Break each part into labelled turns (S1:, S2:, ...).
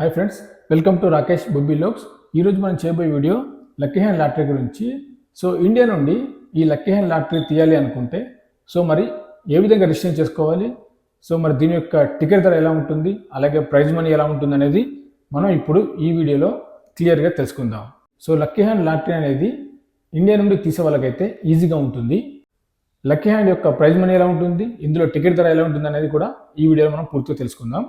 S1: Hi friends welcome to Rakesh Bobby looks ఈరోజు మనం చేయబోయే వీడియో లక్కీ హ్యాండ్ లాటరీ గురించి. సో ఇండియా నుండి ఈ లక్కీ హ్యాండ్ లాటరీ తీయాలి అనుకుంటే సో మరి ఏ విధంగా రిజిస్టర్ చేసుకోవాలి? సో మరి దీని యొక్క టికెట్ ధర ఎలా ఉంటుంది? అలాగే ప్రైజ్ మనీ ఎలా ఉంటుంది అనేది మనం ఇప్పుడు ఈ వీడియోలో క్లియర్గా తెలుసుకుందాం. సో లక్కీ హ్యాండ్ లాటరీ అనేది ఇండియా నుండి తీసే వాళ్ళకైతే ఈజీగా ఉంటుంది. లక్కీ హ్యాండ్ యొక్క ప్రైజ్ మనీ ఎలా ఉంటుంది? ఇందులో టికెట్ ధర ఎలా ఉంటుంది అనేది కూడా ఈ వీడియోలో మనం పూర్తిగా తెలుసుకుందాం.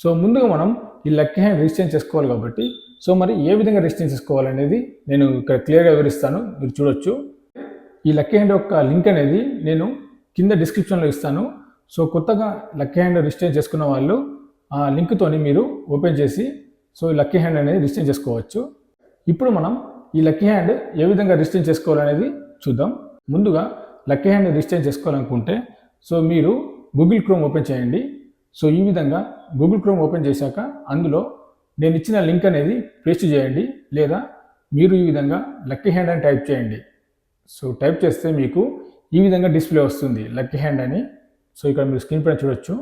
S1: సో ముందుగా మనం ఈ లక్కీ హ్యాండ్ రిజిస్టర్ చేసుకోవాలి కాబట్టి. సో మరి ఏ విధంగా రిజిస్టర్ చేసుకోవాలనేది నేను ఇక్కడ క్లియర్గా వివరిస్తాను. మీరు చూడొచ్చు. ఈ లక్కీ హ్యాండ్ యొక్క లింక్ అనేది నేను కింద డిస్క్రిప్షన్లో ఇస్తాను. సో కొత్తగా లక్కీ హ్యాండ్ రిజిస్టర్ చేసుకున్న వాళ్ళు ఆ లింక్తోని మీరు ఓపెన్ చేసి సో ఈ లక్కీ హ్యాండ్ అనేది రిజిస్టర్ చేసుకోవచ్చు. ఇప్పుడు మనం ఈ లక్కీ హ్యాండ్ ఏ విధంగా రిజిస్టర్ చేసుకోవాలనేది చూద్దాం. ముందుగా లక్కీ హ్యాండ్ రిజిస్టర్ చేసుకోవాలనుకుంటే సో మీరు గూగుల్ క్రోమ్ ఓపెన్ చేయండి. సో ఈ విధంగా గూగుల్ క్రోమ్ ఓపెన్ చేశాక అందులో నేను ఇచ్చిన లింక్ అనేది పేస్ట్ చేయండి లేదా మీరు ఈ విధంగా లక్కీ హ్యాండ్ అని టైప్ చేయండి. సో టైప్ చేస్తే మీకు ఈ విధంగా డిస్ప్లే వస్తుంది లక్కీ హ్యాండ్ అని. సో ఇక్కడ మీరు స్క్రీన్ పైన చూడొచ్చు.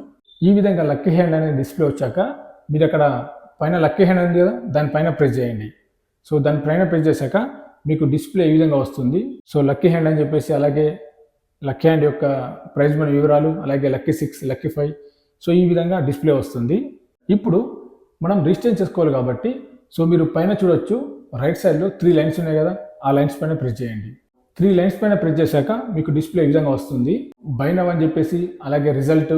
S1: ఈ విధంగా లక్కీ హ్యాండ్ అనేది డిస్ప్లే వచ్చాక మీరు అక్కడ పైన లక్కీ హ్యాండ్ ఉంది కదా దానిపైన ప్రెస్ చేయండి. సో దానిపైన ప్రెస్ చేశాక మీకు డిస్ప్లే ఈ విధంగా వస్తుంది. సో లక్కీ హ్యాండ్ అని చెప్పేసి అలాగే లక్కీ హ్యాండ్ యొక్క ప్రైజ్ మన వివరాలు అలాగే lucky six lucky five so ఈ విధంగా డిస్ప్లే వస్తుంది. ఇప్పుడు మనం రిజిస్టర్ చేసుకోవాలి కాబట్టి సో మీరు పైన చూడొచ్చు రైట్ సైడ్లో త్రీ లైన్స్ ఉన్నాయి కదా ఆ లైన్స్ పైన ప్రెస్ చేయండి. త్రీ లైన్స్ పైన ప్రెస్ చేశాక మీకు డిస్ప్లే ఈ విధంగా వస్తుంది. బైనవ్ అని చెప్పేసి అలాగే రిజల్ట్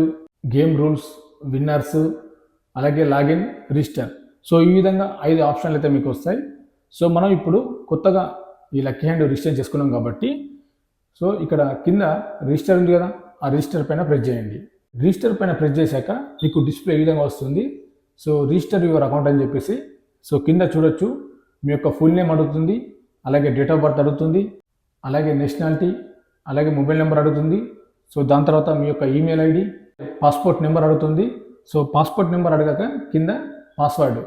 S1: గేమ్ రూల్స్ విన్నర్స్ అలాగే లాగిన్ రిజిస్టర్. సో ఈ విధంగా ఐదు ఆప్షన్లు అయితే మీకు వస్తాయి. సో మనం ఇప్పుడు కొత్తగా ఈ లక్కీ హ్యాండ్ రిజిస్టర్ చేసుకున్నాం కాబట్టి సో ఇక్కడ కింద రిజిస్టర్ ఉంది కదా ఆ రిజిస్టర్ పైన ప్రెస్ చేయండి. రిజిస్టర్ పైన ప్రెస్ చేశాక మీకు డిస్ప్లే ఈ విధంగా వస్తుంది? సో రిజిస్టర్ యువర్ అకౌంట్ అని చెప్పేసి సో కింద చూడొచ్చు. మీ యొక్క ఫుల్ నేమ్ అడుగుతుంది అలాగే డేట్ ఆఫ్ బర్త్ అడుగుతుంది అలాగే నేషనాలిటీ అలాగే మొబైల్ నెంబర్ అడుగుతుంది. సో దాని తర్వాత మీ యొక్క ఈమెయిల్ ఐడి పాస్పోర్ట్ నెంబర్ అడుగుతుంది. సో పాస్పోర్ట్ నెంబర్ అడగాక కింద పాస్వర్డ్.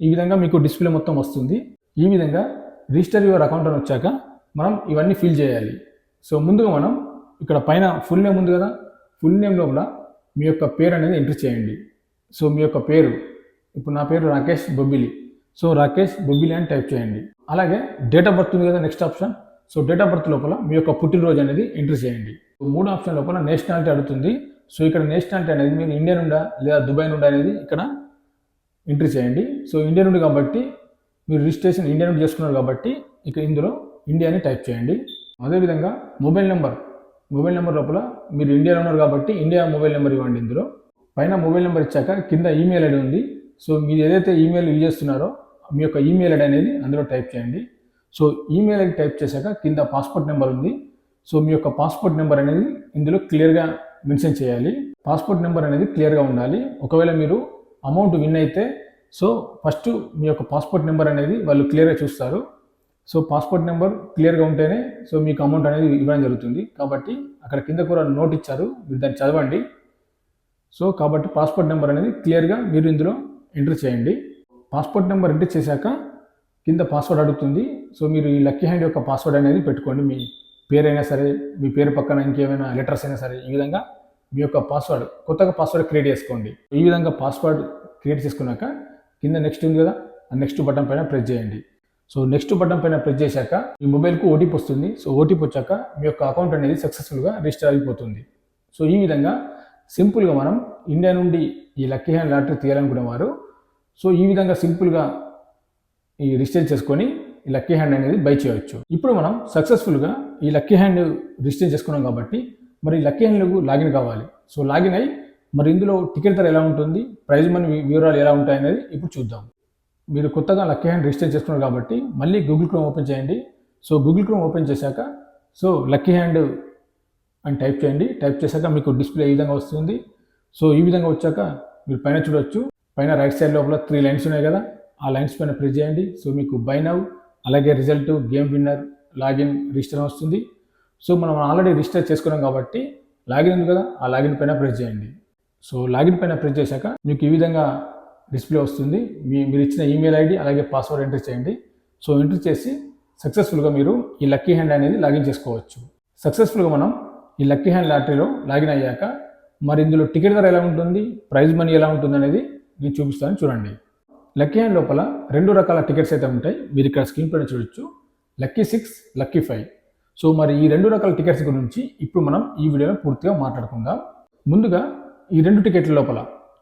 S1: ఈ విధంగా మీకు డిస్ప్లే మొత్తం వస్తుంది. ఈ విధంగా రిజిస్టర్ యువర్ అకౌంట్ అని వచ్చాక మనం ఇవన్నీ ఫిల్ చేయాలి. సో ముందుగా మనం ఇక్కడ పైన ఫుల్ నేమ్ ఉంది కదా ఫుల్ నేమ్ లోపల మీ యొక్క పేరు అనేది ఎంటర్ చేయండి. సో మీ యొక్క పేరు ఇప్పుడు నా పేరు రాకేష్ బొబ్బిలి. సో రాకేష్ బొబ్బిలి అని టైప్ చేయండి. అలాగే డేట్ ఆఫ్ బర్త్ ఉంది కదా next option. So date of birth లోపల మీ యొక్క పుట్టినరోజు అనేది ఎంటర్ చేయండి. మూడు ఆప్షన్ లోపల నేషనాలిటీ అడుగుతుంది. సో ఇక్కడ నేషనాలిటీ అనేది మీరు ఇండియా నుండా లేదా దుబాయ్ నుండా అనేది ఇక్కడ ఎంట్రీ చేయండి. సో ఇండియా నుండి కాబట్టి మీరు రిజిస్ట్రేషన్ ఇండియా నుండి చేసుకున్నారు కాబట్టి ఇక ఇందులో ఇండియా అని టైప్ చేయండి. అదేవిధంగా మొబైల్ నెంబర్ మొబైల్ నెంబర్ లోపల మీరు ఇండియాలో ఉన్నారు కాబట్టి ఇండియా మొబైల్ నెంబర్ ఇవ్వండి ఇందులో. పైన మొబైల్ నెంబర్ ఇచ్చాక కింద ఈమెయిల్ ఐడి ఉంది. సో మీరు ఏదైతే ఈమెయిల్ యూజ్ చేస్తున్నారో మీ యొక్క ఈమెయిల్ ఐడి అనేది అందులో టైప్ చేయండి. సో ఈమెయిల్ ఐడి టైప్ చేశాక కింద పాస్పోర్ట్ నెంబర్ ఉంది. సో మీ యొక్క పాస్పోర్ట్ నెంబర్ అనేది ఇందులో క్లియర్గా మెన్షన్ చేయాలి. పాస్పోర్ట్ నెంబర్ అనేది క్లియర్గా ఉండాలి. ఒకవేళ మీరు అమౌంట్ విన్ అయితే సో ఫస్ట్ మీ యొక్క పాస్పోర్ట్ నెంబర్ అనేది వాళ్ళు క్లియర్గా చూస్తారు. సో పాస్పోర్ట్ నెంబర్ క్లియర్గా ఉంటేనే సో మీకు అమౌంట్ అనేది ఇవ్వడం జరుగుతుంది. కాబట్టి అక్కడ కింద కూడా నోట్ ఇచ్చారు మీరు దాన్ని చదవండి. సో కాబట్టి పాస్పోర్ట్ నెంబర్ అనేది క్లియర్గా మీరు ఇందులో ఎంటర్ చేయండి. పాస్పోర్ట్ నెంబర్ ఎంటర్ చేశాక కింద పాస్వర్డ్ అడుగుతుంది. సో మీరు ఈ లక్కీ హ్యాండ్ యొక్క పాస్వర్డ్ అనేది పెట్టుకోండి. మీ పేరైనా సరే మీ పేరు పక్కన ఇంకేమైనా లెటర్స్ అయినా సరే ఈ విధంగా మీ యొక్క పాస్వర్డ్ కొత్తగా పాస్వర్డ్ క్రియేట్ చేసుకోండి. ఈ విధంగా పాస్వర్డ్ క్రియేట్ చేసుకున్నాక కింద నెక్స్ట్ ఉంది కదా ఆ నెక్స్ట్ బటన్ పైన ప్రెస్ చేయండి. సో నెక్స్ట్ బటన్ పైన ప్రెస్ చేశాక మీ మొబైల్కు ఓటీపీ వస్తుంది. సో ఓటీపీ వచ్చాక మీ యొక్క అకౌంట్ అనేది సక్సెస్ఫుల్గా రిజిస్టర్ అయిపోతుంది. సో ఈ విధంగా సింపుల్గా మనం ఇండియా నుండి ఈ లక్కీ హ్యాండ్ లాటరీ తీయాలనుకునేవారు. సో ఈ విధంగా సింపుల్గా ఈ రిజిస్టర్ చేసుకొని ఈ లక్కీ హ్యాండ్ అనేది బై చేయవచ్చు. ఇప్పుడు మనం సక్సెస్ఫుల్గా ఈ లక్కీ హ్యాండ్ రిజిస్టర్ చేసుకున్నాం కాబట్టి మరి లక్కీ హ్యాండ్లకు లాగిన్ కావాలి. సో లాగిన్ అయ్యి మరి ఇందులో టికెట్ ధర ఎలా ఉంటుంది? ప్రైజ్ మనీ వివరాలు ఎలా ఉంటాయి అనేది ఇప్పుడు చూద్దాం. మీరు కొత్తగా లక్కీ హ్యాండ్ రిజిస్టర్ చేసుకున్నారు కాబట్టి మళ్ళీ గూగుల్ క్రోమ్ ఓపెన్ చేయండి. సో గూగుల్ క్రోమ్ ఓపెన్ చేశాక సో లక్కీ హ్యాండ్ అని టైప్ చేయండి. టైప్ చేశాక మీకు డిస్ప్లే ఈ విధంగా వస్తుంది? సో ఈ విధంగా వచ్చాక మీరు పైన చూడొచ్చు. పైన రైట్ సైడ్ లోపల త్రీ లైన్స్ ఉన్నాయి కదా ఆ లైన్స్ పైన ప్రెస్ చేయండి. సో మీకు బై నవ్ అలాగే result game winner login register వస్తుంది. సో మనం ఆల్రెడీ రిజిస్టర్ చేసుకున్నాం కాబట్టి లాగిన్ ఉంది కదా ఆ లాగిన్ పైన ప్రెస్ చేయండి. సో లాగిన్ పైన ప్రెస్ చేశాక మీకు ఈ విధంగా డిస్ప్లే వస్తుంది. మీ మీరు ఇచ్చిన ఈమెయిల్ ఐడి అలాగే పాస్వర్డ్ ఎంటర్ చేయండి. సో ఎంటర్ చేసి సక్సెస్ఫుల్గా మీరు ఈ లక్కీ హ్యాండ్ అనేది లాగిన్ చేసుకోవచ్చు. సక్సెస్ఫుల్గా మనం ఈ లక్కీ హ్యాండ్ లాటరీలో లాగిన్ అయ్యాక మరి ఇందులో టికెట్ ధర ఎలా ఉంటుంది? ప్రైజ్ మనీ ఎలా ఉంటుంది అనేది నేను చూపిస్తాను చూడండి. లక్కీ హ్యాండ్ లోపల రెండు రకాల టికెట్స్ అయితే ఉంటాయి. మీరు ఇక్కడ స్క్రీన్ పైన చూడొచ్చు. Lucky six lucky five. So మరి ఈ రెండు రకాల టికెట్స్ గురించి ఇప్పుడు మనం ఈ వీడియోలో పూర్తిగా మాట్లాడుకుందాం. ముందుగా ఈ రెండు టికెట్ల లోపల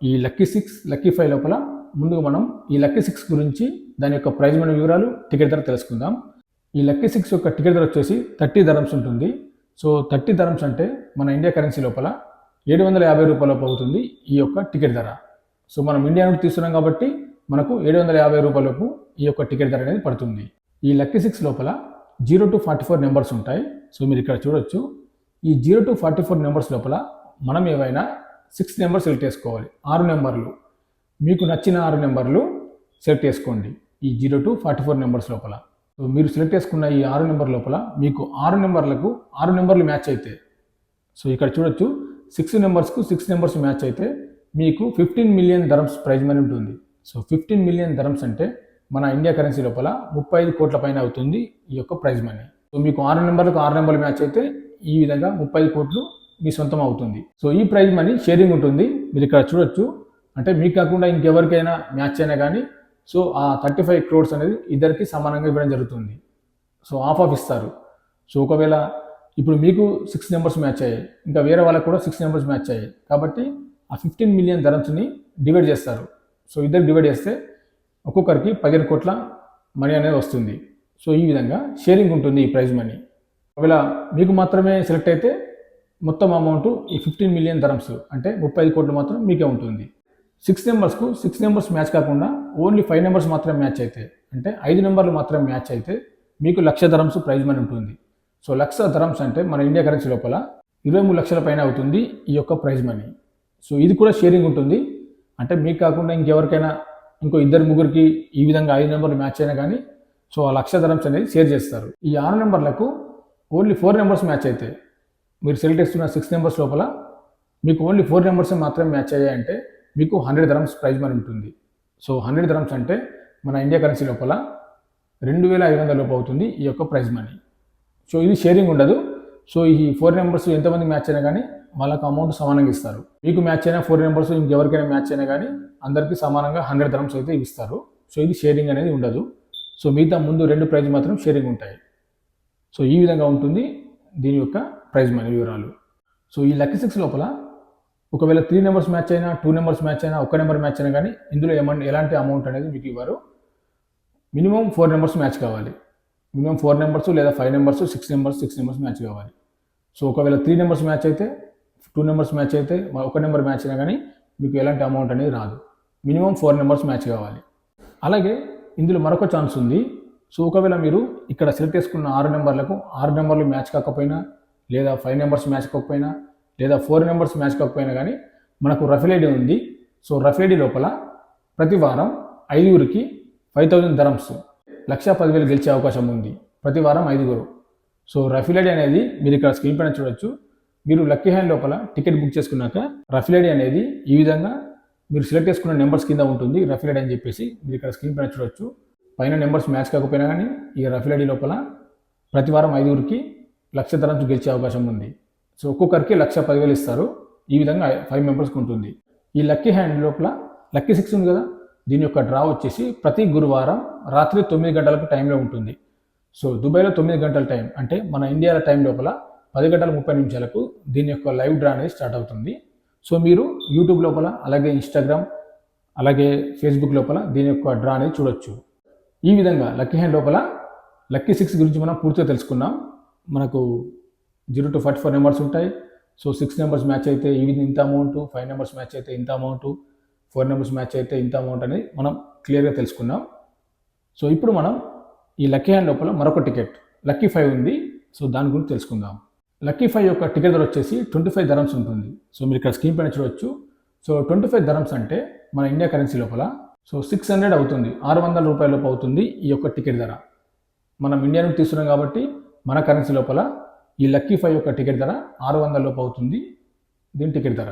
S1: ఈ లక్కీ సిక్స్ లక్కీ ఫైవ్ లోపల ముందుగా మనం ఈ లక్కీ సిక్స్ గురించి దాని యొక్క ప్రైజ్ మన వివరాలు టికెట్ ధర తెలుసుకుందాం. ఈ లక్కీ సిక్స్ యొక్క టికెట్ ధర వచ్చేసి థర్టీ ధరమ్స్ ఉంటుంది. సో థర్టీ ధరమ్స్ అంటే మన ఇండియా కరెన్సీ లోపల ఏడు వందల యాభై రూపాయల అవుతుంది ఈ యొక్క టికెట్ ధర. సో మనం ఇండియా నుండి తీస్తున్నాం కాబట్టి మనకు ఏడు వందల యాభై రూపాయలకు ఈ యొక్క టికెట్ ధర అనేది పడుతుంది. ఈ లక్కీ సిక్స్ లోపల zero to forty four numbers ఉంటాయి. సో మీరు ఇక్కడ చూడొచ్చు. ఈ zero to forty four numbers లోపల మనం ఏవైనా సిక్స్ నెంబర్స్ సెలెక్ట్ చేసుకోవాలి. ఆరు నెంబర్లు. మీకు నచ్చిన ఆరు నెంబర్లు సెలెక్ట్ చేసుకోండి. ఈ zero to forty four numbers లోపల. సో మీరు సెలెక్ట్ చేసుకున్న ఈ ఆరు నెంబర్ లోపల మీకు ఆరు నెంబర్లకు ఆరు నెంబర్లు మ్యాచ్ అయితే సో ఇక్కడ చూడొచ్చు. సిక్స్ నెంబర్స్కు సిక్స్ నెంబర్స్ మ్యాచ్ అయితే మీకు fifteen million dirhams prize money ఉంటుంది. సో ఫిఫ్టీన్ మిలియన్ ధరమ్స్ అంటే మన ఇండియా కరెన్సీ లోపల ముప్పై ఐదు కోట్ల పైన అవుతుంది ఈ యొక్క ప్రైజ్ మనీ. సో మీకు ఆరు నెంబర్లకు ఆరు నెంబర్లు మ్యాచ్ అయితే ఈ విధంగా ముప్పై ఐదు కోట్లు మీ సొంతం అవుతుంది. సో ఈ ప్రైజ్ మనీ షేరింగ్ ఉంటుంది. మీరు ఇక్కడ చూడొచ్చు. అంటే మీకు కాకుండా ఇంకెవరికైనా మ్యాచ్ అయినా కానీ సో ఆ థర్టీ ఫైవ్ క్రోడ్స్ అనేది ఇద్దరికి సమానంగా ఇవ్వడం జరుగుతుంది. సో ఆఫ్ ఆఫ్ ఇస్తారు. సో ఒకవేళ ఇప్పుడు మీకు సిక్స్ నెంబర్స్ మ్యాచ్ అయ్యాయి ఇంకా వేరే వాళ్ళకి కూడా సిక్స్ నెంబర్స్ మ్యాచ్ అయ్యాయి. కాబట్టి ఆ ఫిఫ్టీన్ మిలియన్ ధరమ్స్ని డివైడ్ చేస్తారు. సో ఇద్దరు డివైడ్ చేస్తే ఒక్కొక్కరికి పదిహేను కోట్ల మనీ అనేది వస్తుంది. సో ఈ విధంగా షేరింగ్ ఉంటుంది ఈ ప్రైజ్ మనీ. ఒకవేళ మీకు మాత్రమే సెలెక్ట్ అయితే మొత్తం అమౌంట్ ఈ ఫిఫ్టీన్ మిలియన్ ధరమ్స్ అంటే ముప్పై ఐదు కోట్లు మాత్రం మీకే ఉంటుంది. సిక్స్ నెంబర్స్కు సిక్స్ నెంబర్స్ మ్యాచ్ కాకుండా ఓన్లీ ఫైవ్ నెంబర్స్ మాత్రమే మ్యాచ్ అయితే అంటే ఐదు నెంబర్లు మాత్రమే మ్యాచ్ అయితే మీకు లక్ష ధరమ్స్ ప్రైజ్ మనీ ఉంటుంది. సో లక్ష ధరమ్స్ అంటే మన ఇండియా కరెన్సీ లోపల ఇరవై మూడు లక్షల పైన అవుతుంది ఈ యొక్క ప్రైజ్ మనీ. సో ఇది కూడా షేరింగ్ ఉంటుంది. అంటే మీకు కాకుండా ఇంకెవరికైనా ఇంకో ఇద్దరు ముగ్గురికి ఈ విధంగా ఐదు నెంబర్లు మ్యాచ్ అయినా కానీ సో ఆ లక్ష ధరమ్స్ అనేది షేర్ చేస్తారు. ఈ ఆరు నెంబర్లకు ఓన్లీ ఫోర్ నెంబర్స్ మ్యాచ్ అయితే మీరు సెలెక్ట్ చేస్తున్న సిక్స్ నెంబర్స్ లోపల మీకు ఓన్లీ ఫోర్ నెంబర్స్ మాత్రమే మ్యాచ్ అయ్యాయంటే మీకు హండ్రెడ్ ధరమ్స్ ప్రైజ్ మనీ ఉంటుంది. సో హండ్రెడ్ ధరమ్స్ అంటే మన ఇండియా కరెన్సీ లోపల రెండు వేల ఐదు వందల లోపు అవుతుంది ఈ యొక్క ప్రైజ్ మనీ సో ఇది షేరింగ్ ఉండదు. సో ఈ ఫోర్ నెంబర్స్ ఎంతమంది మ్యాచ్ అయినా కానీ వాళ్ళకి అమౌంట్ సమానంగా ఇస్తారు. మీకు మ్యాచ్ అయినా ఫోర్ నెంబర్స్ ఇంకెవరికైనా మ్యాచ్ అయినా కానీ అందరికీ సమానంగా హండ్రెడ్ ధరమ్స్ అయితే ఇస్తారు. సో ఇది షేరింగ్ అనేది ఉండదు. సో మిగతా ముందు రెండు ప్రైజ్ మాత్రం షేరింగ్ ఉంటాయి. సో ఈ విధంగా ఉంటుంది దీని యొక్క ప్రైజ్ మనీ వివరాలు. సో ఈ లక్కీ సిక్స్ లోపల ఒకవేళ త్రీ నెంబర్స్ మ్యాచ్ అయినా టూ నెంబర్స్ మ్యాచ్ అయినా ఒక నెంబర్ మ్యాచ్ అయినా కానీ ఇందులో ఏమన్నా ఎలాంటి అమౌంట్ అనేది మీకు ఇవ్వరు. మినిమం ఫోర్ నెంబర్స్ మ్యాచ్ కావాలి. మినిమం ఫోర్ నెంబర్స్ లేదా five numbers six numbers six numbers match కావాలి. సో ఒకవేళ త్రీ నెంబర్స్ మ్యాచ్ అయితే టూ నెంబర్స్ మ్యాచ్ అయితే ఒక నెంబర్ మ్యాచ్ అయినా కానీ మీకు ఎలాంటి అమౌంట్ అనేది రాదు. మినిమం ఫోర్ నెంబర్స్ మ్యాచ్ కావాలి. అలాగే ఇందులో మరొక ఛాన్స్ ఉంది. సో ఒకవేళ మీరు ఇక్కడ సెలెక్ట్ చేసుకున్న ఆరు నెంబర్లకు ఆరు నెంబర్లు మ్యాచ్ కాకపోయినా లేదా ఫైవ్ నెంబర్స్ మ్యాచ్ కాకపోయినా లేదా ఫోర్ నెంబర్స్ మ్యాచ్ కాకపోయినా కానీ మనకు రఫిలేడీ ఉంది. సో రఫిలేడీ లోపల ప్రతి వారం ఐదుగురికి ఫైవ్ థౌజండ్ ధరమ్స్ లక్ష పదివేలు గెలిచే అవకాశం ఉంది. ప్రతి వారం ఐదుగురు. సో రఫిలేడీ అనేది మీరు ఇక్కడ స్క్రీన్ పైన చూడొచ్చు. మీరు లక్కీ హ్యాండ్ లోపల టికెట్ బుక్ చేసుకున్నాక రఫిలేడీ అనేది ఈ విధంగా మీరు సెలెక్ట్ చేసుకున్న నెంబర్స్ కింద ఉంటుంది. రఫిలేడీ అని చెప్పేసి మీరు ఇక్కడ స్క్రీన్ పైన చూడొచ్చు. పైన నెంబర్స్ మ్యాచ్ కాకపోయినా కానీ ఈ రఫిలేడీ లోపల ప్రతి వారం ఐదుగురికి లక్ష ధరమ్స్ గెలిచే అవకాశం ఉంది. సో ఒక్కొక్కరికి లక్ష పదివేలు ఇస్తారు. ఈ విధంగా ఫైవ్ మెంబర్స్కి ఉంటుంది. ఈ లక్కీ హ్యాండ్ లోపల లక్కీ సిక్స్ ఉంది కదా? దీని యొక్క డ్రా వచ్చేసి ప్రతి గురువారం రాత్రి తొమ్మిది గంటలకు టైంలో ఉంటుంది. సో దుబాయ్లో తొమ్మిది గంటల టైం అంటే మన ఇండియాలో టైం లోపల పది గంటల ముప్పై నిమిషాలకు దీని యొక్క లైవ్ డ్రా అనేది స్టార్ట్ అవుతుంది. సో మీరు యూట్యూబ్ లోపల అలాగే ఇన్స్టాగ్రామ్ అలాగే ఫేస్బుక్ లోపల దీని యొక్క డ్రా అనేది చూడొచ్చు. ఈ విధంగా లక్కీ హ్యాండ్ లోపల లక్కీ సిక్స్ గురించి మనం పూర్తిగా తెలుసుకున్నాం. మనకు zero to forty four numbers ఉంటాయి. సో సిక్స్ నెంబర్స్ మ్యాచ్ అయితే ఇవి ఇంత అమౌంట్ ఫైవ్ నెంబర్స్ మ్యాచ్ అయితే ఇంత అమౌంట్ ఫోర్ నెంబర్స్ మ్యాచ్ అయితే ఇంత అమౌంట్ అనేది మనం క్లియర్గా తెలుసుకున్నాం. సో ఇప్పుడు మనం ఈ లక్కీ హ్యాండ్ లోపల మరొక టికెట్ లక్కీ ఫైవ్ ఉంది. సో దాని గురించి తెలుసుకుందాం. లక్కీ ఫైవ్ యొక్క టికెట్ ధర వచ్చేసి ట్వంటీ ఫైవ్ ధరమ్స్ ఉంటుంది. సో మీరు ఇక్కడ స్క్రీన్ పైన చూడవచ్చు సో ట్వంటీ ఫైవ్ ధరమ్స్ అంటే మన ఇండియా కరెన్సీ లోపల సో సిక్స్ హండ్రెడ్ అవుతుంది. ఆరు వందల రూపాయల లోపు అవుతుంది ఈ యొక్క టికెట్ ధర. మనం ఇండియా నుండి తీస్తున్నాం కాబట్టి మన కరెన్సీ లోపల ఈ లక్కీ ఫైవ్ యొక్క టికెట్ ధర ఆరు వందల లోపు అవుతుంది. దీని టికెట్ ధర.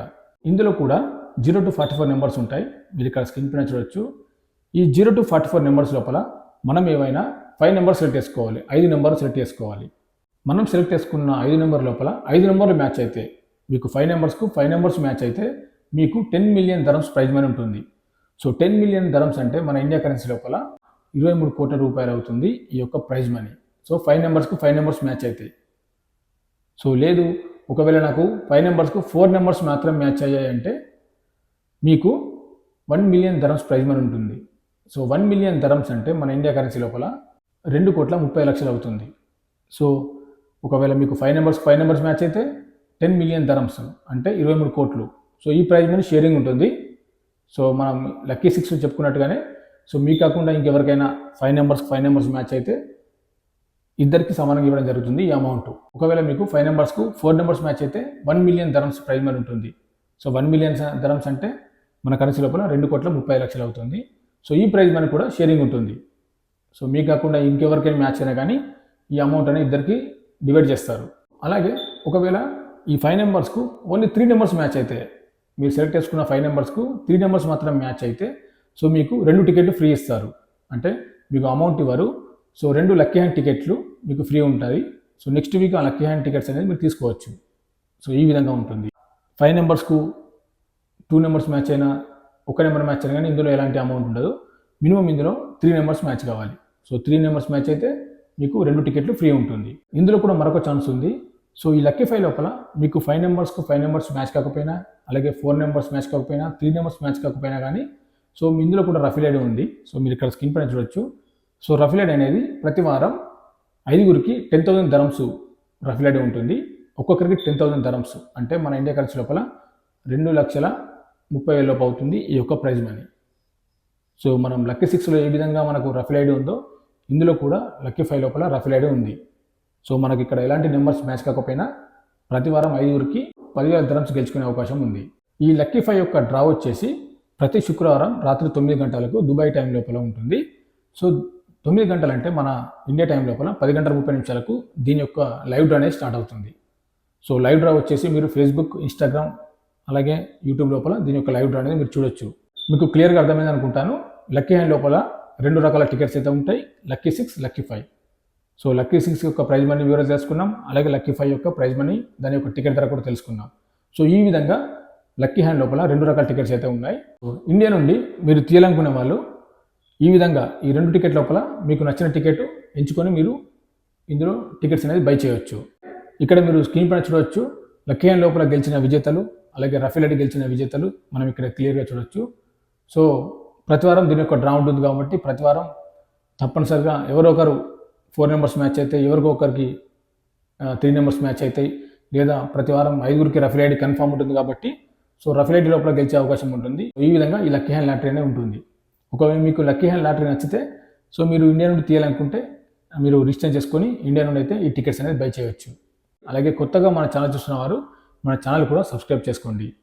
S1: ఇందులో కూడా zero to forty four numbers ఉంటాయి. మీరు ఇక్కడ స్క్రీన్ పైన చూడొచ్చు. ఈ zero to forty four numbers లోపల మనం ఏమైనా ఫైవ్ నెంబర్స్ సెలెక్ట్ చేసుకోవాలి. ఐదు నెంబర్లు సెలెక్ట్ చేసుకోవాలి. మనం సెలెక్ట్ చేసుకున్న ఐదు నెంబర్ లోపల ఐదు నెంబర్లు మ్యాచ్ అయితే మీకు ఫైవ్ నెంబర్స్కు ఫైవ్ నెంబర్స్ మ్యాచ్ అయితే మీకు ten million dirhams prize money ఉంటుంది. సో టెన్ మిలియన్ ధరమ్స్ అంటే మన ఇండియా కరెన్సీ లోపల ఇరవై మూడు కోట్ల రూపాయలు అవుతుంది ఈ యొక్క ప్రైజ్ మనీ సో ఫైవ్ నెంబర్స్కు ఫైవ్ నెంబర్స్ మ్యాచ్ అవుతాయి సో లేదు ఒకవేళ నాకు ఫైవ్ నెంబర్స్కు ఫోర్ నెంబర్స్ మాత్రం మ్యాచ్ అయ్యాయంటే మీకు one million dirhams prize money ఉంటుంది. సో వన్ మిలియన్ ధరమ్స్ అంటే మన ఇండియా కరెన్సీ లోపల రెండు కోట్ల ముప్పై లక్షలు అవుతుంది. సో ఒకవేళ మీకు five numbers five numbers match అయితే టెన్ మిలియన్ ధరమ్స్ అంటే ఇరవై మూడు కోట్లు. సో ఈ ప్రైజ్ మనీ షేరింగ్ ఉంటుంది. సో మనం లక్కీ సిక్స్ చెప్పుకున్నట్టుగానే సో మీ కాకుండా ఇంకెవరికైనా five numbers five numbers match అయితే ఇద్దరికి సమానంగా ఇవ్వడం జరుగుతుంది ఈ అమౌంట్ ఒకవేళ మీకు ఫైవ్ నెంబర్స్కు ఫోర్ నెంబర్స్ మ్యాచ్ అయితే one million dirhams prize money ఉంటుంది. సో వన్ మిలియన్ ధరమ్స్ అంటే మన కరెన్సీ లోపల రెండు కోట్ల ముప్పై లక్షలు అవుతుంది. సో ఈ ప్రైజ్ మనీ కూడా షేరింగ్ ఉంటుంది. సో మీకు కాకుండా ఇంకెవరికైనా మ్యాచ్ అయినా కానీ ఈ అమౌంట్ అనేది ఇద్దరికి డివైడ్ చేస్తారు. అలాగే ఒకవేళ ఈ ఫైవ్ నెంబర్స్కు ఓన్లీ త్రీ నెంబర్స్ మ్యాచ్ అయితే మీరు సెలెక్ట్ చేసుకున్న ఫైవ్ నెంబర్స్కు త్రీ నెంబర్స్ మాత్రం మ్యాచ్ అయితే సో మీకు రెండు టికెట్లు ఫ్రీ ఇస్తారు. అంటే మీకు అమౌంట్ ఇవ్వరు సో రెండు లక్కీ హ్యాండ్ టికెట్లు మీకు ఫ్రీ ఉంటుంది సో నెక్స్ట్ వీక్ ఆ లక్కీ హ్యాండ్ టికెట్స్ అనేది మీరు తీసుకోవచ్చు. సో ఈ విధంగా ఉంటుంది. ఫైవ్ నెంబర్స్కు టూ నెంబర్స్ మ్యాచ్ అయినా ఒక నెంబర్ మ్యాచ్ అయినా కానీ ఇందులో ఎలాంటి అమౌంట్ ఉండదు. మినిమం ఇందులో త్రీ నెంబర్స్ మ్యాచ్ కావాలి. సో త్రీ నెంబర్స్ మ్యాచ్ అయితే మీకు రెండు టికెట్లు ఫ్రీ ఉంటుంది. ఇందులో కూడా మరొక ఛాన్స్ ఉంది. సో ఈ లక్కీ ఫైవ్ లోపల మీకు ఫైవ్ నెంబర్స్కు ఫైవ్ నెంబర్స్ మ్యాచ్ కాకపోయినా అలాగే ఫోర్ నెంబర్స్ మ్యాచ్ కాకపోయినా త్రీ నెంబర్స్ మ్యాచ్ కాకపోయినా కానీ సో ఇందులో కూడా రఫిలైడ్ ఉంది. సో మీరు ఇక్కడ స్క్రీన్ పైన చూడొచ్చు. సో రఫిలైడ్ అనేది ప్రతి వారం ఐదుగురికి టెన్ థౌసండ్ ధరమ్స్ రఫిలైడ్ ఉంటుంది. ఒక్కొక్కరికి టెన్ థౌసండ్ ధరమ్స్. అంటే మన ఇండియా కరెన్సీ లోపల రెండు లక్షల ముప్పై వేల లోపు అవుతుంది ఈ యొక్క ప్రైజ్ మనీ. సో మనం లక్కీ సిక్స్లో ఏ విధంగా మనకు రఫిలైడ్ ఉందో ఇందులో కూడా లక్కీ ఫైవ్ లోపల రఫిలైడ్ ఉంది. సో మనకి ఇక్కడ ఎలాంటి నెంబర్స్ మ్యాచ్ కాకపోయినా ప్రతి వారం ఐదుగురికి పదివేల ధరమ్స్ గెలుచుకునే అవకాశం ఉంది. ఈ లక్కీ ఫైవ్ యొక్క డ్రా వచ్చేసి ప్రతి శుక్రవారం రాత్రి తొమ్మిది గంటలకు దుబాయ్ టైం లోపల ఉంటుంది. సో తొమ్మిది గంటలంటే మన ఇండియా టైం లోపల పది గంటల ముప్పై నిమిషాలకు దీని యొక్క లైవ్ డ్రా అనేది స్టార్ట్ అవుతుంది. సో లైవ్ డ్రా వచ్చేసి మీరు ఫేస్బుక్ ఇన్స్టాగ్రామ్ అలాగే యూట్యూబ్ లోపల దీని యొక్క లైవ్ డ్రా అనేది మీరు చూడొచ్చు. మీకు క్లియర్గా అర్థమైంది అనుకుంటాను. లక్కీ హ్యాండ్ లోపల రెండు రకాల టికెట్స్ అయితే ఉంటాయి. Lucky six lucky five. So lucky six యొక్క ప్రైజ్ మనీ వివరాలు తెలుసుకున్నాం. అలాగే లక్కీ ఫైవ్ యొక్క ప్రైజ్ మనీ దాని యొక్క టికెట్ ధర కూడా తెలుసుకున్నాం. సో ఈ విధంగా లక్కీ హ్యాండ్ లోపల రెండు రకాల టికెట్స్ అయితే ఉన్నాయి. సో ఇండియా నుండి మీరు తీయాలనుకునే వాళ్ళు ఈ విధంగా ఈ రెండు టికెట్ లోపల మీకు నచ్చిన టికెట్ ఎంచుకొని మీరు ఇందులో టికెట్స్ అనేది బై చేయవచ్చు ఇక్కడ మీరు స్క్రీన్ పైన చూడవచ్చు లక్కీ లోపల గెలిచిన విజేతలు అలాగే రఫీలెడ్ గెలిచిన విజేతలు మనం ఇక్కడ క్లియర్గా చూడొచ్చు. సో ప్రతివారం దీని యొక్క డ్రా ఉంటుంది కాబట్టి ప్రతివారం తప్పనిసరిగా ఎవరో ఒకరు ఫోర్ నెంబర్స్ మ్యాచ్ అయితే ఎవరికో ఒకరికి త్రీ నెంబర్స్ మ్యాచ్ అవుతాయి లేదా ప్రతివారం ఐదుగురికి రఫీల్ ఐడి కన్ఫామ్ ఉంటుంది కాబట్టి సో రఫిలైడ్ లోపల గెలిచే అవకాశం ఉంటుంది. ఈ విధంగా ఈ లక్కీ హ్యాండ్ లాటరీ అనేది ఉంటుంది. ఒకవేళ మీకు లక్కీ హ్యాండ్ లాటరీ నచ్చితే సో మీరు ఇండియా నుండి తీయాలనుకుంటే మీరు రిజిస్టర్ చేసుకొని ఇండియా నుండి అయితే ఈ టికెట్స్ అనేది బై చేయవచ్చు అలాగే కొత్తగా మన ఛానల్ చూస్తున్న వారు మన ఛానల్ కూడా సబ్స్క్రైబ్ చేసుకోండి.